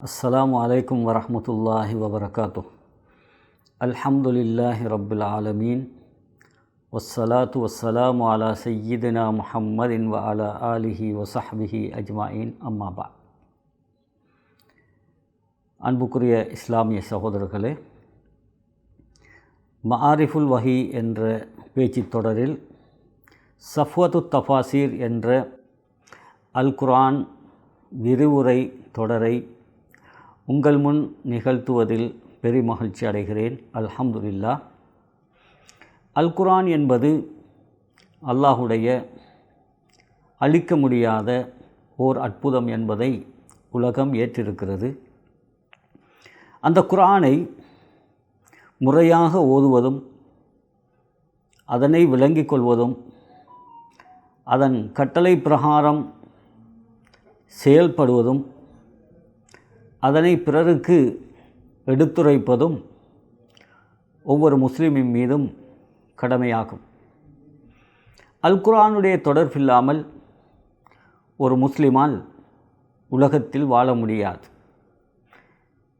السلام عليكم ورحمة الله وبركاته الحمد لله رب العالمين والصلاة والسلام على سيدنا محمد وعلى آله وصحبه أجمعين أما بعد அன்புக்குரிய இஸ்லாமிய சகோதரர்களே மஆரிஃபுல் வஹி என்ற பேச்சுத் தொடரில் சஃப்வத்து தஃபாசீர் என்ற அல் குர்ஆன் விரிவுரை தொடரை உங்கள் முன் நிகழ்த்துவதில் பெருமகிழ்ச்சி அடைகிறேன். அல்ஹம்துல்லா அல் குரான் என்பது அல்லாஹுடைய அழிக்க முடியாத ஓர் அற்புதம் என்பதை உலகம் ஏற்றிருக்கிறது. அந்த குரானை முறையாக ஓதுவதும் அதனை விளங்கிக் கொள்வதும் அதன் கட்டளை பிரகாரம் செயல்படுவதும் அதனை பிறருக்கு எடுத்துரைப்பதும் ஒவ்வொரு முஸ்லீமின் மீதும் கடமையாகும். அல்குரானுடைய தொடர்பில்லாமல் ஒரு முஸ்லிமால் உலகத்தில் வாழ முடியாது.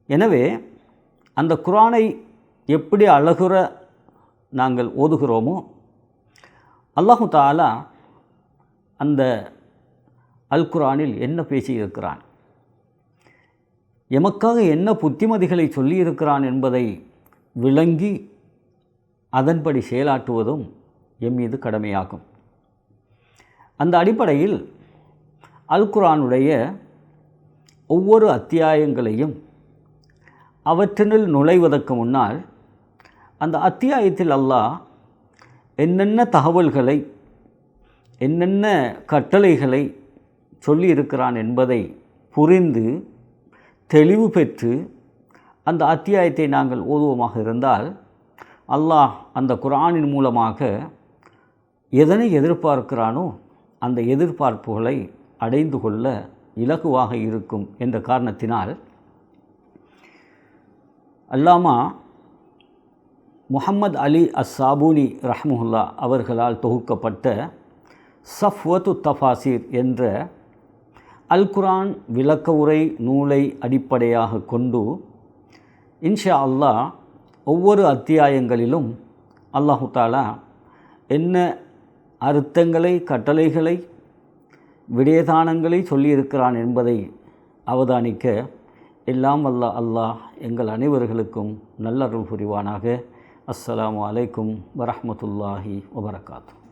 எனவே அந்த குரானை எப்படி அழகுற நாங்கள் ஓதுகிறோமோ அல்லாஹு தாலா அந்த அல் குர்ஆனில் என்ன பேசியிருக்கிறான்? எமக்காக என்ன புத்திமதிகளை சொல்லியிருக்கிறான் என்பதை விளங்கி அதன்படி செயலாற்றுவதும் எம் மீது கடமையாகும். அந்த அடிப்படையில் அல் குரானுடைய ஒவ்வொரு அத்தியாயங்களையும் அவற்றினுள் நுழைவதற்கு முன்னால் அந்த அத்தியாயத்தில் அல்லாஹ் என்னென்ன தகவல்களை என்னென்ன கட்டளைகளை சொல்லியிருக்கிறான் என்பதை புரிந்து தெளிவு பெற்று அந்த அத்தியாயத்தை நாங்கள் ஓதுவோமாக இருந்தால் அல்லாஹ் அந்த குரானின் மூலமாக எதனை எதிர்பார்க்கிறானோ அந்த எதிர்பார்ப்புகளை அடைந்து கொள்ள இலகுவாக இருக்கும் என்ற காரணத்தினால் Allama Muhammad Ali as Sabuni ரஹ்முல்லா அவர்களால் தொகுக்கப்பட்ட சஃப்வத்து தஃபாசிர் என்ற அல் குரான் விளக்க உரை நூலை அடிப்படையாக கொண்டு இன்ஷா அல்லாஹ் ஒவ்வொரு அத்தியாயங்களிலும் அல்லாஹு தாலா என்ன அர்த்தங்களை கட்டளைகளை விடயதானங்களை சொல்லியிருக்கிறான் என்பதை அவதானிக்க எல்லாம் வல்ல அல்லாஹ் எங்கள் அனைவர்களுக்கும் நல்லருள் புரிவானாக. அஸ்ஸலாமு அலைக்கும் வரஹமத்துல்லாஹி வபரகாத்து